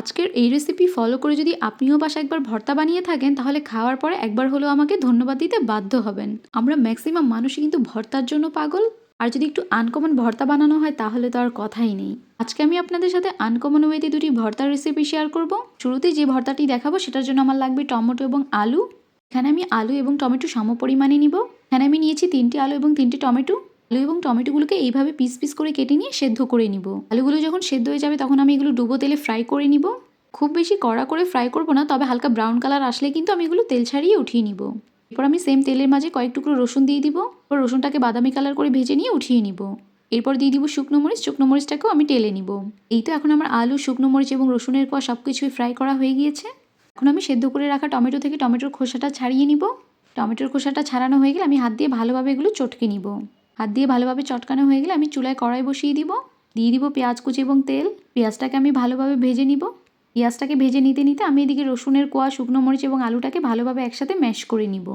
আজকের এই recipe follow করে যদি আপনিও বাসা একবার ভর্তা বানিয়ে থাকেন, তাহলে খাওয়ার পরে একবার হলেও আমাকে ধন্যবাদ দিতে বাধ্য হবেন। আমরা ম্যাক্সিমাম মানুষই কিন্তু ভর্তার জন্য পাগল। আর যদি একটু আনকমন ভর্তা বানানো হয়, তাহলে তো আর কথাই নেই। আজকে আমি আপনাদের সাথে আনকমন ওয়েতে দুটি ভর্তার রেসিপি শেয়ার করব। শুরুতেই যে ভর্তাটি দেখাবো, সেটার জন্য আমার লাগবে টমেটো এবং আলু। এখানে আমি আলু এবং টমেটো সম পরিমাণে নিব। এখানে আমি নিয়েছি তিনটি আলু এবং তিনটি টমেটো। আলু এবং টমেটোগুলোকে এইভাবে পিস পিস করে কেটে নিয়ে সেদ্ধ করে নিব। আলুগুলো যখন সেদ্ধ হয়ে যাবে তখন আমি এগুলো ডুবো তেলে ফ্রাই করে নিব। খুব বেশি কড়া করে ফ্রাই করব না, তবে হালকা ব্রাউন কালার আসলে কিন্তু আমি এগুলো তেল ছাড়িয়ে উঠিয়ে নিব। এরপর আমি সেম তেলের মাঝে কয়েক টুকরো রসুন দিয়ে দিব। এরপর রসুনটাকে বাদামি কালার করে ভেজে নিয়ে উঠিয়ে নিব। এরপর দিয়ে দিব শুকনো মরিচ, শুকনো মরিচটাকেও আমি টেলে নিব। এই তো এখন আমার আলু, শুকনো মরিচ এবং রসুনের কোয়া সব কিছুই ফ্রাই করা হয়ে গিয়েছে। এখন আমি সেদ্ধ করে রাখা টমেটো থেকে টমেটোর খোসাটা ছাড়িয়ে নিব। টমেটোর খোসাটা ছাড়ানো হয়ে গেলে আমি হাত দিয়ে ভালোভাবে এগুলো চটকে নিব। হাত দিয়ে ভালোভাবে চটকানো হয়ে গেলে আমি চুলায় কড়াই বসিয়ে দিব। দিয়ে দিব পেঁয়াজ কুচি এবং তেল। পেঁয়াজটাকে আমি ভালোভাবে ভেজে নিব। পেঁয়াজটাকে ভেজে নিতে নিতে আমি এদিকে রসুনের কোয়া, শুকনো মরিচ এবং আলুটাকে ভালোভাবে একসাথে ম্যাশ করে নিব।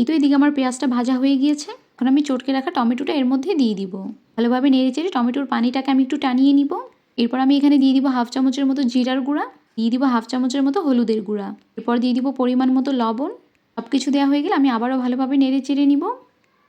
এই তো এদিকে আমার পেঁয়াজটা ভাজা হয়ে গিয়েছে। এখন আমি চটকে রাখা টমেটোটা এর মধ্যে দিয়ে দিব। ভালোভাবে নেড়ে চেড়ে টমেটোর পানিটাকে আমি একটু টানিয়ে নিব। এরপর আমি এখানে দিয়ে দিব হাফ চামচের মতো জিরার গুঁড়া, দিয়ে দিব হাফ চামচের মতো হলুদের গুঁড়া। এরপর দিয়ে দিব পরিমাণ মতো লবণ। সব কিছু দেওয়া হয়ে গেলে আমি আবারও ভালোভাবে নেড়ে চেড়ে নিব।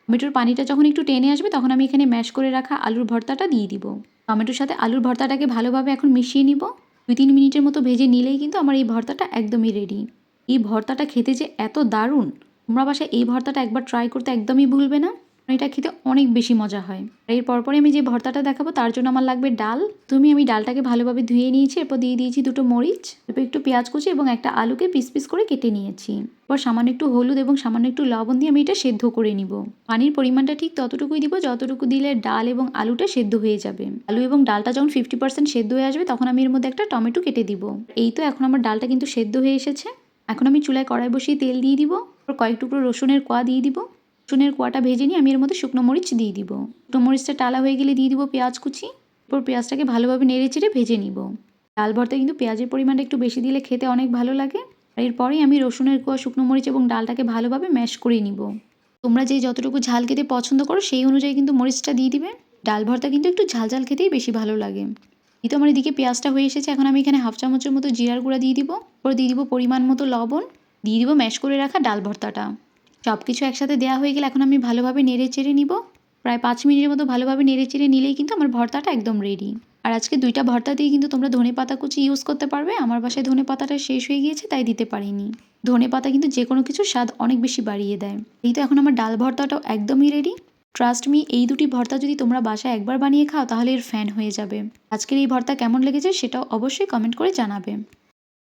টমেটোর পানিটা যখন একটু টেনে আসবে, তখন আমি এখানে ম্যাশ করে রাখা আলুর ভর্তাটা দিয়ে দিব। টমেটোর সাথে আলুর ভর্তাটাকে ভালোভাবে এখন মিশিয়ে নিব। দুই তিন মিনিটের মতো ভেজে নিলেই কিন্তু আমার এই ভর্তাটা একদমই রেডি এই ভর্তাটা খেতে যে এত দারুণ! তোমরা বাসায় এই ভর্তাটা একবার ট্রাই করতে একদমই ভুলবে না। এটা খেতে অনেক বেশি মজা হয়। এর পরপরে আমি যে ভর্তাটা দেখাবো, তার জন্য আমার লাগবে ডাল। তুমি আমি ডালটাকে ভালোভাবে ধুয়ে নিয়েছি, এরপর দিয়ে দিয়েছি দুটো মরিচ, এরপর একটু পেঁয়াজ কুচি এবং একটা আলুকে পিস পিস করে কেটে নিয়েছি। এরপর সামান্য একটু হলুদ এবং সামান্য একটু লবণ দিয়ে আমি এটা সেদ্ধ করে নিব। পানির পরিমাণটা ঠিক ততটুকুই দিব যতটুকু দিলে ডাল এবং আলুটা সেদ্ধ হয়ে যাবে। আলু এবং ডালটা যখন ফিফটি পার্সেন্ট সেদ্ধ হয়ে আসবে, তখন আমি এর মধ্যে একটা টমেটো কেটে দিব। এই তো এখন আমার ডালটা কিন্তু সেদ্ধ হয়ে এসেছে। এখন আমি চুলায় কড়াই বসিয়ে তেল দিয়ে দিব। কয়েক টুকরো রসুনের কোয়া দিয়ে দিব। রসুনের কোয়াটা ভেজে নিয়ে আমি এর মধ্যে শুকনো মরিচ দিয়ে দিব। শুকনো মরিচটা টালা হয়ে গেলে দিয়ে দিব পেঁয়াজ কুচি। এরপর পেঁয়াজটাকে ভালোভাবে নেড়ে চেড়ে ভেজে নিব। ডাল ভর্তায় কিন্তু পেঁয়াজের পরিমাণটা একটু বেশি দিলে খেতে অনেক ভালো লাগে। আর এরপরেই আমি রসুনের কোয়া, শুকনো মরিচ এবং ডালটাকে ভালোভাবে ম্যাশ করে নিব। তোমরা যে যতটুকু ঝাল খেতে পছন্দ করো সেই অনুযায়ী কিন্তু মরিচটা দিয়ে দিবে। ডাল ভর্তা কিন্তু একটু ঝাল ঝাল খেতেই বেশি ভালো লাগে। এই তো আমার এদিকে পেঁয়াজটা হয়ে এসেছে, এখন আমি এখানে হাফ চামচের মতো জিরার গুঁড়া দিয়ে দিব। ওর দিয়ে দিব পরিমাণ মতো লবণ। দিয়ে দিব ম্যাশ করে রাখা ডাল ভর্তাটা। সব কিছু একসাথে দেওয়া হয়ে গেলে এখন আমি ভালোভাবে নেড়ে চেড়ে নিব। প্রায় পাঁচ মিনিটের মতো ভালোভাবে নেড়ে চেড়ে নিলেই কিন্তু আমার ভর্তাটা একদম রেডি আর আজকে দুইটা ভর্তা দিয়ে কিন্তু তোমরা ধনে পাতা কুচি ইউজ করতে পারবে। আমার বাসায় ধনে পাতাটা শেষ হয়ে গিয়েছে, তাই দিতে পারিনি। ধনে পাতা কিন্তু যে কোনো কিছুর স্বাদ অনেক বেশি বাড়িয়ে দেয়। এই তো এখন আমার ডাল ভর্তাটাও একদমই রেডি ট্রাস্ট মি এই দুটি ভর্তা যদি তোমরা বাসায় একবার বানিয়ে খাও, তাহলে এর ফ্যান হয়ে যাবে। আজকের এই ভর্তা কেমন লেগেছে সেটাও অবশ্যই কমেন্ট করে জানাবে।